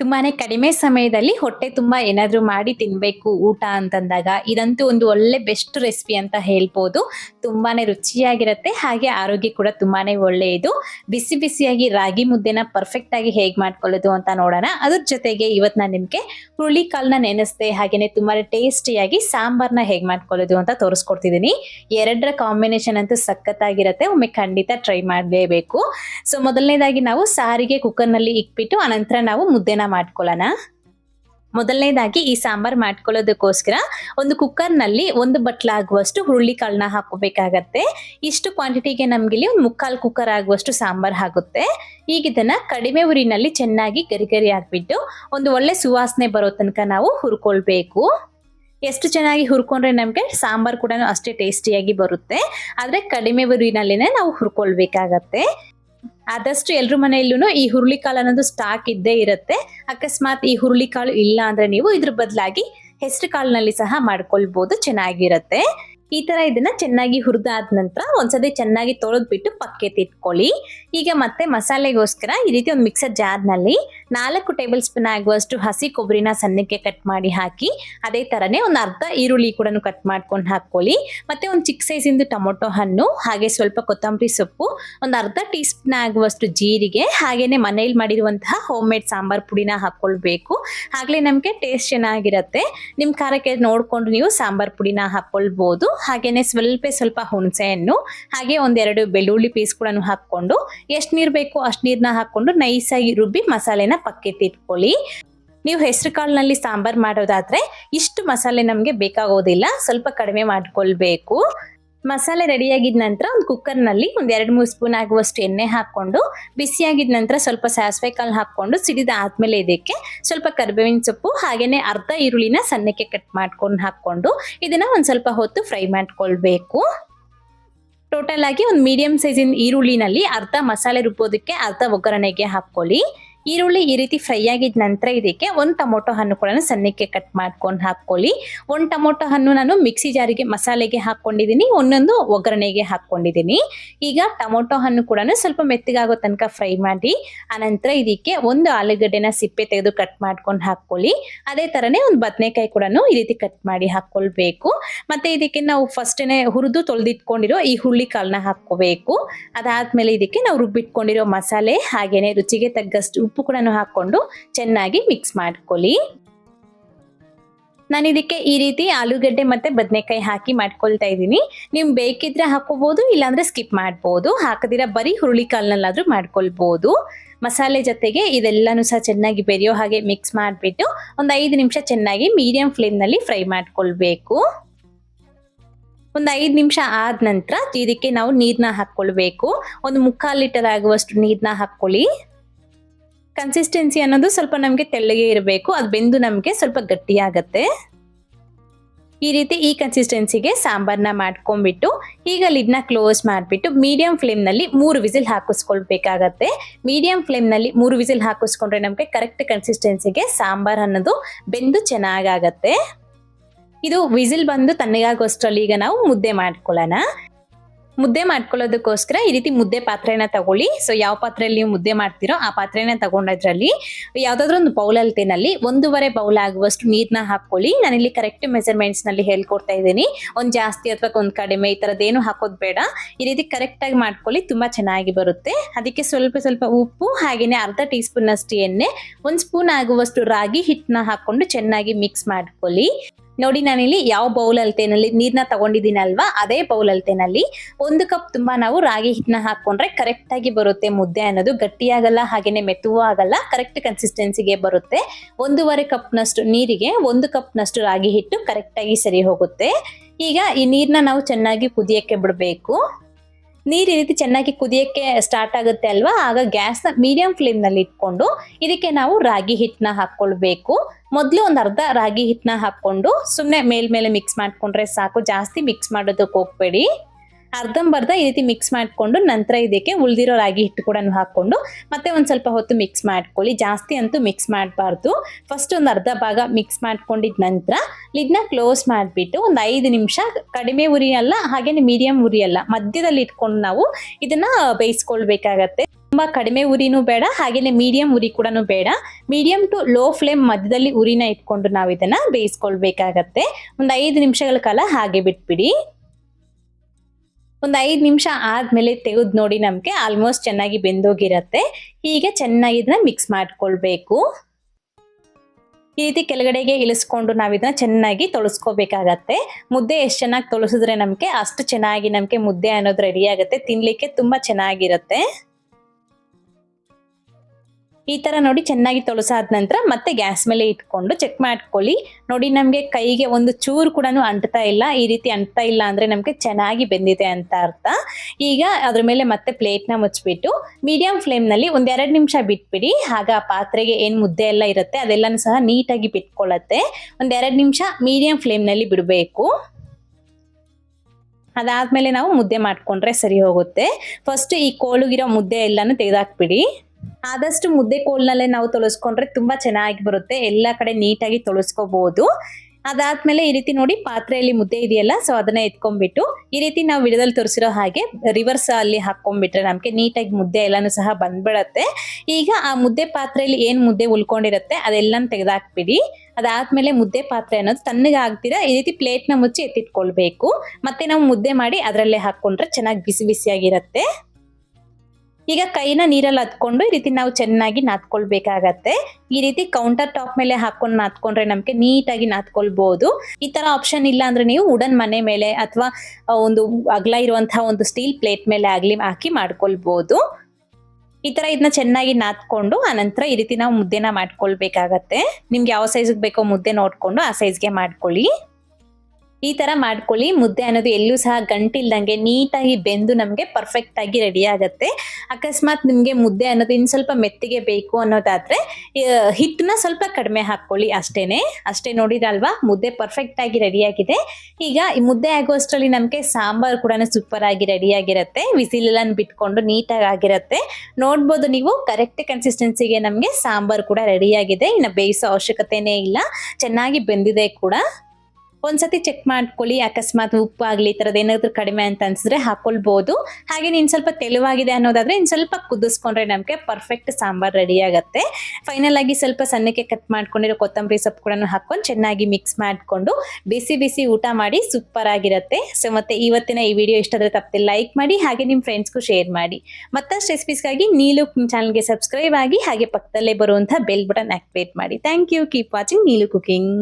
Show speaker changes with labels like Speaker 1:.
Speaker 1: ತುಂಬಾನೇ ಕಡಿಮೆ ಸಮಯದಲ್ಲಿ ಹೊಟ್ಟೆ ತುಂಬಾ ಏನಾದರೂ ಮಾಡಿ ತಿನ್ಬೇಕು, ಊಟ ಅಂತಂದಾಗ ಇದಂತೂ ಒಂದು ಒಳ್ಳೆ ಬೆಸ್ಟ್ ರೆಸಿಪಿ ಅಂತ ಹೇಳ್ಬೋದು. ತುಂಬಾನೇ ರುಚಿಯಾಗಿರುತ್ತೆ, ಹಾಗೆ ಆರೋಗ್ಯ ಕೂಡ ತುಂಬಾನೇ ಒಳ್ಳೆಯದು. ಬಿಸಿ ಬಿಸಿಯಾಗಿ ರಾಗಿ ಮುದ್ದೆನ ಪರ್ಫೆಕ್ಟ್ ಆಗಿ ಹೇಗೆ ಮಾಡ್ಕೊಳ್ಳೋದು ಅಂತ ನೋಡೋಣ. ಅದ್ರ ಜೊತೆಗೆ ಇವತ್ತು ನಾನು ನಿಮಗೆ ಹುರುಳಿ ಕಾಲ್ನ ನೆನೆಸ್ದೆ ಹಾಗೆಯೇ ತುಂಬಾನೇ ಟೇಸ್ಟಿಯಾಗಿ ಸಾಂಬಾರ್ನ ಹೇಗೆ ಮಾಡ್ಕೊಳ್ಳೋದು ಅಂತ ತೋರಿಸ್ಕೊಡ್ತಿದ್ದೀನಿ ಎರಡರ ಕಾಂಬಿನೇಷನ್ ಅಂತೂ ಸಖತ್ತಾಗಿರುತ್ತೆ, ಒಮ್ಮೆ ಖಂಡಿತ ಟ್ರೈ ಮಾಡಲೇಬೇಕು. ಸೊ ಮೊದಲನೇದಾಗಿ ನಾವು ಸಾರಿಗೆ ಕುಕ್ಕರ್ನಲ್ಲಿ ಇಕ್ಬಿಟ್ಟು, ಅನಂತರ ನಾವು ಮುದ್ದೆನ ಮಾಡ್ಕೊಳ್ಳೋಣ. ಮೊದಲನೇದಾಗಿ ಈ ಸಾಂಬಾರ್ ಮಾಡ್ಕೊಳ್ಳೋದಕ್ಕೋಸ್ಕರ ಒಂದು ಕುಕ್ಕರ್ನಲ್ಲಿ ಒಂದು ಬಟ್ಲಾಗುವಷ್ಟು ಹುರುಳಿ ಕಾಳನ್ನ ಹಾಕೋಬೇಕಾಗತ್ತೆ ಇಷ್ಟು ಕ್ವಾಂಟಿಟಿಗೆ ನಮ್ಗೆ ಇಲ್ಲಿ ಒಂದು ಮುಕ್ಕಾಲು ಕುಕ್ಕರ್ ಆಗುವಷ್ಟು ಸಾಂಬಾರ್ ಆಗುತ್ತೆ. ಈಗ ಇದನ್ನ ಕಡಿಮೆ ಉರಿನಲ್ಲಿ ಚೆನ್ನಾಗಿ ಗರಿ ಗರಿ ಹಾಕ್ಬಿಟ್ಟು ಒಂದು ಒಳ್ಳೆ ಸುವಾಸನೆ ಬರೋ ತನಕ ನಾವು ಹುರ್ಕೊಳ್ಬೇಕು. ಎಷ್ಟು ಚೆನ್ನಾಗಿ ಹುರ್ಕೊಂಡ್ರೆ ನಮಗೆ ಸಾಂಬಾರ್ ಕೂಡ ಅಷ್ಟೇ ಟೇಸ್ಟಿಯಾಗಿ ಬರುತ್ತೆ. ಆದ್ರೆ ಕಡಿಮೆ ಉರಿನಲ್ಲಿನೇ ನಾವು ಹುರ್ಕೊಳ್ಬೇಕಾಗತ್ತೆ. ಆದಷ್ಟು ಎಲ್ರ ಮನೆಯಲ್ಲೂ ಈ ಹುರುಳಿಕಾಳು ಅನ್ನೋದು ಸ್ಟಾಕ್ ಇದ್ದೇ ಇರುತ್ತೆ. ಅಕಸ್ಮಾತ್ ಈ ಹುರುಳಿಕಾಳು ಇಲ್ಲ ಅಂದ್ರೆ ನೀವು ಇದ್ರ ಬದಲಾಗಿ ಹೆಸರು ಕಾಳಿನಲ್ಲಿ ಸಹ ಮಾಡ್ಕೊಳ್ಬಹುದು ಚೆನ್ನಾಗಿರುತ್ತೆ. ಈ ತರ ಇದನ್ನ ಚೆನ್ನಾಗಿ ಹುರಿದಾದ ನಂತರ ಒಂದ್ಸತಿ ಚೆನ್ನಾಗಿ ತೊಳೆದ್ಬಿಟ್ಟು ಪಕ್ಕಕ್ಕೆ ಇಟ್ಕೊಳ್ಳಿ. ಈಗ ಮತ್ತೆ ಮಸಾಲೆಗೋಸ್ಕರ ಈ ರೀತಿ ಒಂದು ಮಿಕ್ಸರ್ ಜಾರ್ನಲ್ಲಿ ನಾಲ್ಕು ಟೇಬಲ್ ಸ್ಪೂನ್ ಆಗುವಷ್ಟು ಹಸಿ ಕೊಬ್ಬರಿನ ಸಣ್ಣಕ್ಕೆ ಕಟ್ ಮಾಡಿ ಹಾಕಿ, ಅದೇ ತರನೇ ಒಂದು ಅರ್ಧ ಈರುಳ್ಳಿ ಕೂಡ ಕಟ್ ಮಾಡ್ಕೊಂಡು ಹಾಕೊಳ್ಳಿ ಮತ್ತೆ ಒಂದು ಚಿಕ್ಕ ಸೈಜಿಂದು ಟೊಮೊಟೊ ಹಣ್ಣು, ಹಾಗೆ ಸ್ವಲ್ಪ ಕೊತ್ತಂಬರಿ ಸೊಪ್ಪು, ಒಂದು ಅರ್ಧ ಟೀ ಸ್ಪೂನ್ ಆಗುವಷ್ಟು ಜೀರಿಗೆ, ಹಾಗೇನೆ ಮನೇಲಿ ಮಾಡಿರುವಂತಹ ಹೋಮ್ ಮೇಡ್ ಸಾಂಬಾರ್ ಪುಡಿನ ಹಾಕ್ಕೊಳ್ಬೇಕು. ಆಗ್ಲೇ ನಮಗೆ ಟೇಸ್ಟ್ ಚೆನ್ನಾಗಿರುತ್ತೆ. ನಿಮ್ಮ ಖಾರಕ್ಕೆ ನೋಡ್ಕೊಂಡು ನೀವು ಸಾಂಬಾರ್ ಪುಡಿನ ಹಾಕೊಳ್ಬೋದು ಹಾಗೇನೆ ಸ್ವಲ್ಪ ಸ್ವಲ್ಪ ಹುಣಸೆ ಹಣ್ಣು ಹಾಗೆ ಒಂದೆರಡು ಬೆಳ್ಳುಳ್ಳಿ ಪೀಸ್ ಕೂಡ ಹಾಕೊಂಡು ಎಷ್ಟು ನೀರು ಬೇಕು ಅಷ್ಟು ನೀರ್ನ ಹಾಕೊಂಡು ನೈಸಾಗಿ ರುಬ್ಬಿ ಮಸಾಲೆನ ಪಕ್ಕಕ್ಕೆ ಇಟ್ಕೊಳ್ಳಿ. ನೀವು ಹೆಸರು ಕಾಳಿನಲ್ಲಿ ಸಾಂಬಾರ್ ಮಾಡೋದಾದ್ರೆ ಇಷ್ಟು ಮಸಾಲೆ ನಮಗೆ ಬೇಕಾಗೋದಿಲ್ಲ, ಸ್ವಲ್ಪ ಕಡಿಮೆ ಮಾಡ್ಕೊಳ್ಬೇಕು. ಮಸಾಲೆ ರೆಡಿಯಾಗಿದ ನಂತರ ಒಂದು ಕುಕ್ಕರ್ನಲ್ಲಿ ಒಂದು ಎರಡು ಮೂರು ಸ್ಪೂನ್ ಆಗುವಷ್ಟು ಎಣ್ಣೆ ಹಾಕ್ಕೊಂಡು, ಬಿಸಿಯಾಗಿದ ನಂತರ ಸ್ವಲ್ಪ ಸಾಸಿವೆ ಕಾಳು ಹಾಕ್ಕೊಂಡು ಸಿಡಿದ ಆದಮೇಲೆ ಇದಕ್ಕೆ ಸ್ವಲ್ಪ ಕರಿಬೇವಿನ ಸೊಪ್ಪು ಹಾಗೆಯೇ ಅರ್ಧ ಈರುಳ್ಳಿನ ಸಣ್ಣಕ್ಕೆ ಕಟ್ ಮಾಡ್ಕೊಂಡು ಹಾಕ್ಕೊಂಡು ಇದನ್ನು ಒಂದು ಸ್ವಲ್ಪ ಹೊತ್ತು ಫ್ರೈ ಮಾಡ್ಕೊಳ್ಬೇಕು. ಟೋಟಲ್ ಆಗಿ ಒಂದು ಮೀಡಿಯಂ ಸೈಜಿನ ಈರುಳ್ಳಿನಲ್ಲಿ ಅರ್ಧ ಮಸಾಲೆ ರುಬ್ಬೋದಕ್ಕೆ ಅರ್ಧ ಒಗ್ಗರಣೆಗೆ ಹಾಕ್ಕೊಳ್ಳಿ. ಈರುಳ್ಳಿ ಈ ರೀತಿ ಫ್ರೈ ಆಗಿದ ನಂತರ ಇದಕ್ಕೆ ಒಂದು ಟೊಮೊಟೊ ಹಣ್ಣು ಕೂಡ ಸಣ್ಣಕ್ಕೆ ಕಟ್ ಮಾಡ್ಕೊಂಡು ಹಾಕ್ಕೊಳ್ಳಿ. ಒಂದು ಟೊಮೊಟೊ ಹಣ್ಣು ನಾನು ಮಿಕ್ಸಿ ಜಾರಿಗೆ ಮಸಾಲೆಗೆ ಹಾಕ್ಕೊಂಡಿದ್ದೀನಿ ಒಂದೊಂದು ಒಗ್ಗರಣೆಗೆ ಹಾಕ್ಕೊಂಡಿದ್ದೀನಿ ಈಗ ಟೊಮೊಟೊ ಹಣ್ಣು ಕೂಡ ಸ್ವಲ್ಪ ಮೆತ್ತಗಾಗೋ ತನಕ ಫ್ರೈ ಮಾಡಿ, ಆನಂತರ ಇದಕ್ಕೆ ಒಂದು ಆಲೂಗಡ್ಡೆನ ಸಿಪ್ಪೆ ತೆಗೆದು ಕಟ್ ಮಾಡ್ಕೊಂಡು ಹಾಕ್ಕೊಳ್ಳಿ. ಅದೇ ಥರನೇ ಒಂದು ಬದನೆಕಾಯಿ ಕೂಡ ಈ ರೀತಿ ಕಟ್ ಮಾಡಿ ಹಾಕ್ಕೊಳ್ಬೇಕು. ಮತ್ತೆ ಇದಕ್ಕೆ ನಾವು ಫಸ್ಟೇ ಹುರಿದು ತೊಳೆದಿಟ್ಕೊಂಡಿರೋ ಈ ಹುಳ್ಳಿ ಕಾಳನ್ನ ಹಾಕ್ಕೋಬೇಕು ಅದಾದ್ಮೇಲೆ ಇದಕ್ಕೆ ನಾವು ರುಬ್ಬಿಟ್ಕೊಂಡಿರೋ ಮಸಾಲೆ ಹಾಗೇನೆ ರುಚಿಗೆ ತగ్గಷ್ಟು ಉಪ್ಪು ಕೂಡ ಹಾಕೊಂಡು ಚೆನ್ನಾಗಿ ಮಿಕ್ಸ್ ಮಾಡ್ಕೊಳ್ಳಿ. ನಾನು ಇದಕ್ಕೆ ಈ ರೀತಿ ಆಲೂಗಡ್ಡೆ ಮತ್ತೆ ಬದನೆಕಾಯಿ ಹಾಕಿ ಮಾಡ್ಕೊಳ್ತಾ ಇದ್ದೀನಿ. ನೀವು ಬೇಕಿದ್ರೆ ಹಾಕೋಬಹುದು ಇಲ್ಲಾಂದ್ರೆ ಸ್ಕಿಪ್ ಮಾಡ್ಬೋದು. ಹಾಕದಿರ ಬರೀ ಹುರುಳಿ ಕಾಲ್ನಲ್ಲಾದ್ರೂ ಮಾಡ್ಕೊಳ್ಬೋದು. ಮಸಾಲೆ ಜೊತೆಗೆ ಇದೆಲ್ಲನೂ ಸಹ ಚೆನ್ನಾಗಿ ಬೆರೆಯೋ ಹಾಗೆ ಮಿಕ್ಸ್ ಮಾಡಿಬಿಟ್ಟು ಒಂದು ಐದು ನಿಮಿಷ ಚೆನ್ನಾಗಿ ಮೀಡಿಯಂ ಫ್ಲೇಮ್ನಲ್ಲಿ ಫ್ರೈ ಮಾಡ್ಕೊಳ್ಬೇಕು. ಒಂದು ಐದು ನಿಮಿಷ ಆದ ನಂತರ ಇದಕ್ಕೆ ನಾವು ನೀರನ್ನ ಹಾಕ್ಕೊಳ್ಬೇಕು. ಒಂದು ಮುಕ್ಕಾಲು ಲೀಟರ್ ಆಗುವಷ್ಟು ನೀರನ್ನ ಹಾಕ್ಕೊಳ್ಳಿ. ಕನ್ಸಿಸ್ಟೆನ್ಸಿ ಅನ್ನೋದು ಸ್ವಲ್ಪ ನಮಗೆ ತೆಳ್ಳಗೆ ಇರಬೇಕು. ಅದು ಬೆಂದು ನಮಗೆ ಸ್ವಲ್ಪ ಗಟ್ಟಿಯಾಗತ್ತೆ. ಈ ರೀತಿ ಈ ಕನ್ಸಿಸ್ಟೆನ್ಸಿಗೆ ಸಾಂಬಾರ್ನ ಮಾಡ್ಕೊಂಡ್ಬಿಟ್ಟು, ಈಗ ಲಿಡ್ನ ಕ್ಲೋಸ್ ಮಾಡಿಬಿಟ್ಟು ಮೀಡಿಯಂ ಫ್ಲೇಮ್ನಲ್ಲಿ ಮೂರು ವಿಸಿಲ್ ಹಾಕಿಸ್ಕೊಳ್ಬೇಕಾಗತ್ತೆ. ಮೀಡಿಯಂ ಫ್ಲೇಮ್ನಲ್ಲಿ ಮೂರು ವಿಸಿಲ್ ಹಾಕಿಸ್ಕೊಂಡ್ರೆ ನಮಗೆ ಕರೆಕ್ಟ್ ಕನ್ಸಿಸ್ಟೆನ್ಸಿಗೆ ಸಾಂಬಾರ್ ಅನ್ನೋದು ಬೆಂದು ಚೆನ್ನಾಗಾಗತ್ತೆ. ಇದು ವಿಸಿಲ್ ಬಂದು ತಣ್ಣಗಾಗೋಷ್ಟರಲ್ಲಿ ಈಗ ನಾವು ಮುದ್ದೆ ಮಾಡ್ಕೊಳ್ಳೋಣ. ಮುದ್ದೆ ಮಾಡ್ಕೊಳ್ಳೋದಕ್ಕೋಸ್ಕರ ಈ ರೀತಿ ಮುದ್ದೆ ಪಾತ್ರೆನ ತಗೊಳ್ಳಿ. ಸೊ ಯಾವ ಪಾತ್ರೆಯಲ್ಲಿ ನೀವು ಮುದ್ದೆ ಮಾಡ್ತೀರೋ ಆ ಪಾತ್ರೆನ ತಗೊಂಡದ್ರಲ್ಲಿ ಯಾವ್ದಾದ್ರು ಒಂದು ಬೌಲ್ ಅಲ್ತೇನಲ್ಲಿ ಒಂದೂವರೆ ಬೌಲ್ ಆಗುವಷ್ಟು ನೀರ್ನ ಹಾಕೊಳ್ಳಿ ನಾನಿಲ್ಲಿ ಕರೆಕ್ಟ್ ಮೆಜರ್ಮೆಂಟ್ಸ್ನಲ್ಲಿ ಹೇಳ್ಕೊಡ್ತಾ ಇದ್ದೀನಿ. ಒಂದ್ ಜಾಸ್ತಿ ಅಥವಾ ಒಂದ್ ಕಡಿಮೆ ಈ ತರದೇನು ಹಾಕೋದ್ ಬೇಡ. ಈ ರೀತಿ ಕರೆಕ್ಟ್ ಆಗಿ ಮಾಡ್ಕೊಳ್ಳಿ, ತುಂಬಾ ಚೆನ್ನಾಗಿ ಬರುತ್ತೆ. ಅದಕ್ಕೆ ಸ್ವಲ್ಪ ಸ್ವಲ್ಪ ಉಪ್ಪು, ಹಾಗೇನೆ ಅರ್ಧ ಟೀ ಸ್ಪೂನ್ ಅಷ್ಟು ಎಣ್ಣೆ, ಒಂದ್ ಸ್ಪೂನ್ ಆಗುವಷ್ಟು ರಾಗಿ ಹಿಟ್ಟನ್ನ ಹಾಕೊಂಡು ಚೆನ್ನಾಗಿ ಮಿಕ್ಸ್ ಮಾಡ್ಕೊಳ್ಳಿ. ನೋಡಿ ನಾನಿಲ್ಲಿ ಯಾವ ಬೌಲ್ ಅಲ್ತೇನಲ್ಲಿ ನೀರ್ನ ತಗೊಂಡಿದ್ದೀನಲ್ವಾ? ಅದೇ ಬೌಲ್ ಅಲ್ತೇನಲ್ಲಿ ಒಂದು ಕಪ್ ತುಂಬಾ ನಾವು ರಾಗಿ ಹಿಟ್ಟನ್ನ ಹಾಕೊಂಡ್ರೆ ಕರೆಕ್ಟ್ ಆಗಿ ಬರುತ್ತೆ ಮುದ್ದೆ ಅನ್ನೋದು. ಗಟ್ಟಿಯಾಗಲ್ಲ, ಹಾಗೇನೆ ಮೆತ್ತುವಾಗಲ್ಲ ಕರೆಕ್ಟ್ ಕನ್ಸಿಸ್ಟೆನ್ಸಿಗೆ ಬರುತ್ತೆ. ಒಂದೂವರೆ ಕಪ್ನಷ್ಟು ನೀರಿಗೆ, ಒಂದು ಕಪ್ನಷ್ಟು ರಾಗಿ ಹಿಟ್ಟು ಕರೆಕ್ಟ್ ಆಗಿ ಸರಿ ಹೋಗುತ್ತೆ. ಈಗ ಈ ನೀರ್ನ ನಾವು ಚೆನ್ನಾಗಿ ಕುದಿಯಕ್ಕೆ ಬಿಡಬೇಕು. ನೀರು ಈ ರೀತಿ ಚೆನ್ನಾಗಿ ಕುದಿಯಕ್ಕೆ ಸ್ಟಾರ್ಟ್ ಆಗುತ್ತೆ ಅಲ್ವಾ? ಆಗ ಗ್ಯಾಸ್ನ ಮೀಡಿಯಂ ಫ್ಲೇಮ್ನಲ್ಲಿ ಇಟ್ಕೊಂಡು ಇದಕ್ಕೆ ನಾವು ರಾಗಿ ಹಿಟ್ಟನ್ನ ಹಾಕ್ಕೊಳ್ಬೇಕು ಮೊದಲು ಒಂದು ಅರ್ಧ ರಾಗಿ ಹಿಟ್ಟನ್ನ ಹಾಕ್ಕೊಂಡು ಸುಮ್ಮನೆ ಮೇಲ್ಮೇಲೆ ಮಿಕ್ಸ್ ಮಾಡ್ಕೊಂಡ್ರೆ ಸಾಕು. ಜಾಸ್ತಿ ಮಿಕ್ಸ್ ಮಾಡೋದಕ್ಕೆ ಹೋಗ್ಬೇಡಿ. ಅರ್ಧಂಬರ್ಧ ಈ ರೀತಿ ಮಿಕ್ಸ್ ಮಾಡಿಕೊಂಡು ನಂತರ ಇದಕ್ಕೆ ಉಳಿದಿರೋ ರಾಗಿ ಹಿಟ್ಟು ಕೂಡ ಹಾಕ್ಕೊಂಡು ಮತ್ತೆ ಒಂದು ಸ್ವಲ್ಪ ಹೊತ್ತು ಮಿಕ್ಸ್ ಮಾಡ್ಕೊಳ್ಳಿ. ಜಾಸ್ತಿ ಅಂತೂ ಮಿಕ್ಸ್ ಮಾಡಬಾರ್ದು. ಫಸ್ಟ್ ಒಂದು ಅರ್ಧ ಭಾಗ ಮಿಕ್ಸ್ ಮಾಡ್ಕೊಂಡಿದ ನಂತರ ಲಿಡ್ನ ಕ್ಲೋಸ್ ಮಾಡಿಬಿಟ್ಟು ಒಂದು ಐದು ನಿಮಿಷ ಕಡಿಮೆ ಉರಿ ಅಲ್ಲ, ಹಾಗೇನೆ ಮೀಡಿಯಂ ಉರಿ ಅಲ್ಲ, ಮಧ್ಯದಲ್ಲಿ ಇಟ್ಕೊಂಡು ನಾವು ಇದನ್ನ ಬೇಯಿಸ್ಕೊಳ್ಬೇಕಾಗತ್ತೆ. ತುಂಬ ಕಡಿಮೆ ಉರಿನೂ ಬೇಡ ಹಾಗೆಯೇ ಮೀಡಿಯಂ ಉರಿ ಕೂಡ ಬೇಡ. ಮೀಡಿಯಂ ಟು ಲೋ ಫ್ಲೇಮ್ ಮಧ್ಯದಲ್ಲಿ ಉರಿನ ಇಟ್ಕೊಂಡು ನಾವು ಇದನ್ನ ಬೇಯಿಸ್ಕೊಳ್ಬೇಕಾಗತ್ತೆ. ಒಂದು ಐದು ನಿಮಿಷಗಳ ಕಾಲ ಹಾಗೆ ಬಿಟ್ಬಿಡಿ. ಒಂದು ಐದು ನಿಮಿಷ ಆದಮೇಲೆ ತೆಗೆದು ನೋಡಿ ನಮಗೆ ಆಲ್ಮೋಸ್ಟ್ ಚೆನ್ನಾಗಿ ಬೆಂದೋಗಿರತ್ತೆ. ಹೀಗೆ ಚೆನ್ನಾಗಿ ಇದನ್ನ ಮಿಕ್ಸ್ ಮಾಡ್ಕೊಳ್ಬೇಕು. ಈ ರೀತಿ ಕೆಳಗಡೆಗೆ ಇಳಿಸ್ಕೊಂಡು ನಾವು ಇದನ್ನ ಚೆನ್ನಾಗಿ ತೊಳಸ್ಕೋಬೇಕಾಗತ್ತೆ. ಮುದ್ದೆ ಎಷ್ಟು ಚೆನ್ನಾಗಿ ತೊಳಸಿದ್ರೆ ನಮಗೆ ಅಷ್ಟು ಚೆನ್ನಾಗಿ ನಮಗೆ ಮುದ್ದೆ ಅನ್ನೋದು ರೆಡಿ ಆಗುತ್ತೆ. ತಿನ್ಲಿಕ್ಕೆ ತುಂಬಾ ಚೆನ್ನಾಗಿರುತ್ತೆ. ಈ ತರ ನೋಡಿ ಚೆನ್ನಾಗಿ ತೊಳಸಾದ ನಂತರ ಮತ್ತೆ ಗ್ಯಾಸ್ ಮೇಲೆ ಇಟ್ಕೊಂಡು ಚೆಕ್ ಮಾಡ್ಕೊಳ್ಳಿ. ನೋಡಿ ನಮಗೆ ಕೈಗೆ ಒಂದು ಚೂರು ಕೂಡ ಅಂಟ್ತಾ ಇಲ್ಲ. ಈ ರೀತಿ ಅಂಟ್ತಾ ಇಲ್ಲ ಅಂದ್ರೆ ನಮಗೆ ಚೆನ್ನಾಗಿ ಬೆಂದಿದೆ ಅಂತ ಅರ್ಥ. ಈಗ ಅದ್ರ ಮೇಲೆ ಮತ್ತೆ ಪ್ಲೇಟ್ನ ಮುಚ್ಚಿಬಿಟ್ಟು ಮೀಡಿಯಂ ಫ್ಲೇಮ್ನಲ್ಲಿ ಒಂದೆರಡು ನಿಮಿಷ ಬಿಟ್ಬಿಡಿ. ಆಗ ಪಾತ್ರೆಗೆ ಏನು ಮುದ್ದೆ ಎಲ್ಲ ಇರುತ್ತೆ ಅದೆಲ್ಲನೂ ಸಹ ನೀಟಾಗಿ ಬಿಟ್ಕೊಳ್ಳುತ್ತೆ ಒಂದೆರಡು ನಿಮಿಷ ಮೀಡಿಯಂ ಫ್ಲೇಮ್ನಲ್ಲಿ ಬಿಡಬೇಕು. ಅದಾದ್ಮೇಲೆ ನಾವು ಮುದ್ದೆ ಮಾಡ್ಕೊಂಡ್ರೆ ಸರಿ ಹೋಗುತ್ತೆ. ಫಸ್ಟ್ ಈ ಕೋಳುಗಿರೋ ಮುದ್ದೆ ಎಲ್ಲಾನು ತೆಗೆದಾಕ್ಬಿಡಿ. ಆದಷ್ಟು ಮುದ್ದೆ ಕೋಲ್ನಲ್ಲೇ ನಾವು ತೊಳಸ್ಕೊಂಡ್ರೆ ತುಂಬಾ ಚೆನ್ನಾಗಿ ಬರುತ್ತೆ. ಎಲ್ಲ ಕಡೆ ನೀಟಾಗಿ ತೊಳಸ್ಕೋಬಹುದು ಅದಾದ್ಮೇಲೆ ಈ ರೀತಿ ನೋಡಿ ಪಾತ್ರೆಯಲ್ಲಿ ಮುದ್ದೆ ಇದೆಯಲ್ಲ ಸೊ ಅದನ್ನ ಎತ್ಕೊಂಡ್ಬಿಟ್ಟು ಈ ರೀತಿ ನಾವು ವಿಡದಲ್ಲಿ ತೋರಿಸಿರೋ ಹಾಗೆ ರಿವರ್ಸ್ ಅಲ್ಲಿ ಹಾಕೊಂಡ್ಬಿಟ್ರೆ ನಮಗೆ ನೀಟಾಗಿ ಮುದ್ದೆ ಎಲ್ಲಾನು ಸಹ ಬಂದ್ಬಿಡತ್ತೆ. ಈಗ ಆ ಮುದ್ದೆ ಪಾತ್ರೆಯಲ್ಲಿ ಏನ್ ಮುದ್ದೆ ಉಳ್ಕೊಂಡಿರತ್ತೆ ಅದೆಲ್ಲನ ತೆಗೆದಾಕ್ಬಿಡಿ. ಅದಾದ್ಮೇಲೆ ಮುದ್ದೆ ಪಾತ್ರೆ ಅನ್ನೋದು ತಣ್ಣಗೆ ಆಗ್ತೀರಾ ಈ ರೀತಿ ಪ್ಲೇಟ್ನ ಮುಚ್ಚಿ ಎತ್ತಿಟ್ಕೊಳ್ಬೇಕು. ಮತ್ತೆ ನಾವು ಮುದ್ದೆ ಮಾಡಿ ಅದರಲ್ಲೇ ಹಾಕೊಂಡ್ರೆ ಚೆನ್ನಾಗಿ ಬಿಸಿ ಬಿಸಿಯಾಗಿರುತ್ತೆ. ಈಗ ಕೈನ ನೀರಲ್ಲಿ ಹತ್ಕೊಂಡು ಈ ರೀತಿ ನಾವು ಚೆನ್ನಾಗಿ ನಾತ್ಕೊಳ್ಬೇಕಾಗತ್ತೆ ಈ ರೀತಿ ಕೌಂಟರ್ ಟಾಪ್ ಮೇಲೆ ಹಾಕೊಂಡು ನಾದ್ಕೊಂಡ್ರೆ ನಮಗೆ ನೀಟಾಗಿ ನಾತ್ಕೊಳ್ಬಹುದು ಈ ತರ ಆಪ್ಷನ್ ಇಲ್ಲ ಅಂದ್ರೆ ನೀವು ವುಡನ್ ಮನೆ ಮೇಲೆ ಅಥವಾ ಒಂದು ಅಗಲ ಇರುವಂತಹ ಒಂದು ಸ್ಟೀಲ್ ಪ್ಲೇಟ್ ಮೇಲೆ ಆಗ್ಲಿ, ಹಾಕಿ ಮಾಡ್ಕೊಳ್ಬಹುದು ಈ ತರ ಇದನ್ನ ಚೆನ್ನಾಗಿ ನಾದ್ಕೊಂಡು ಆನಂತರ ಈ ರೀತಿ ನಾವು ಮುದ್ದೆನ ಮಾಡ್ಕೊಳ್ಬೇಕಾಗತ್ತೆ. ನಿಮ್ಗೆ ಯಾವ ಸೈಜ್ಗೆ ಬೇಕೋ ಮುದ್ದೆ ನೋಡ್ಕೊಂಡು ಆ ಸೈಜ್ಗೆ ಮಾಡ್ಕೊಳ್ಳಿ. ಈ ತರ ಮಾಡ್ಕೊಳ್ಳಿ. ಮುದ್ದೆ ಅನ್ನೋದು ಎಲ್ಲೂ ಸಹ ಗಂಟಿಲ್ದಂಗೆ ನೀಟಾಗಿ ಬೆಂದು ನಮಗೆ ಪರ್ಫೆಕ್ಟ್ ಆಗಿ ರೆಡಿ ಆಗುತ್ತೆ. ಅಕಸ್ಮಾತ್ ನಿಮಗೆ ಮುದ್ದೆ ಅನ್ನೋದು ಇನ್ನು ಸ್ವಲ್ಪ ಮೆತ್ತಿಗೆ ಬೇಕು ಅನ್ನೋದಾದ್ರೆ ಹಿಟ್ಟನ್ನ ಸ್ವಲ್ಪ ಕಡಿಮೆ ಹಾಕೊಳ್ಳಿ ಅಷ್ಟೇನೆ. ಅಷ್ಟೇ ನೋಡಿದಲ್ವಾ ಮುದ್ದೆ ಪರ್ಫೆಕ್ಟ್ ಆಗಿ ರೆಡಿ ಆಗಿದೆ. ಈಗ ಈ ಮುದ್ದೆ ಆಗೋಷ್ಟರಲ್ಲಿ ನಮಗೆ ಸಾಂಬಾರ್ ಕೂಡ ಸೂಪರ್ ಆಗಿ ರೆಡಿ ಆಗಿರುತ್ತೆ. ವಿಸಿಲ್ ಎಲ್ಲ ಬಿಟ್ಕೊಂಡು ನೀಟಾಗಿ ಆಗಿರುತ್ತೆ. ನೋಡ್ಬೋದು ನೀವು ಕರೆಕ್ಟ್ ಕನ್ಸಿಸ್ಟೆನ್ಸಿಗೆ ನಮಗೆ ಸಾಂಬಾರ್ ಕೂಡ ರೆಡಿ ಆಗಿದೆ. ಇನ್ನು ಬೇಯಿಸೋ ಅವಶ್ಯಕತೆನೇ ಇಲ್ಲ. ಚೆನ್ನಾಗಿ ಬೆಂದಿದೆ ಕೂಡ. ಒಂದ್ಸತಿ ಚೆಕ್ ಮಾಡ್ಕೊಳ್ಳಿ, ಅಕಸ್ಮಾತ್ ಉಪ್ಪು ಆಗಲಿ ಈ ಥರದ್ದು ಏನಾದರೂ ಕಡಿಮೆ ಅಂತ ಅನ್ಸಿದ್ರೆ ಹಾಕೊಳ್ಬೋದು. ಹಾಗೆ ಇನ್ನು ಸ್ವಲ್ಪ ತೆಳುವಾಗಿದೆ ಅನ್ನೋದಾದ್ರೆ ಇನ್ನು ಸ್ವಲ್ಪ ಕುದಿಸ್ಕೊಂಡ್ರೆ ನಮಗೆ ಪರ್ಫೆಕ್ಟ್ ಸಾಂಬಾರ್ ರೆಡಿ ಆಗುತ್ತೆ. ಫೈನಲ್ ಆಗಿ ಸ್ವಲ್ಪ ಸಣ್ಣಕ್ಕೆ ಕಟ್ ಮಾಡ್ಕೊಂಡಿರೋ ಕೊತ್ತಂಬರಿ ಸೊಪ್ಪು ಕೂಡ ಹಾಕೊಂಡು ಚೆನ್ನಾಗಿ ಮಿಕ್ಸ್ ಮಾಡಿಕೊಂಡು ಬಿಸಿ ಬಿಸಿ ಊಟ ಮಾಡಿ ಸೂಪರ್ ಆಗಿರುತ್ತೆ. ಸೊ ಮತ್ತೆ ಇವತ್ತಿನ ಈ ವಿಡಿಯೋ ಇಷ್ಟ ಆದರೆ ತಪ್ಪದೆ ಲೈಕ್ ಮಾಡಿ, ಹಾಗೆ ನಿಮ್ಮ ಫ್ರೆಂಡ್ಸ್ಗೂ ಶೇರ್ ಮಾಡಿ. ಮತ್ತಷ್ಟು ರೆಸಿಪೀಸ್ಗಾಗಿ ನೀಲು ಚಾನಲ್ಗೆ ಸಬ್ಸ್ಕ್ರೈಬ್ ಆಗಿ ಹಾಗೆ ಪಕ್ಕದಲ್ಲೇ ಬರುವಂಥ ಬೆಲ್ ಬಟನ್ ಆಕ್ಟಿವೇಟ್ ಮಾಡಿ. Thank you keep watching Neelu cooking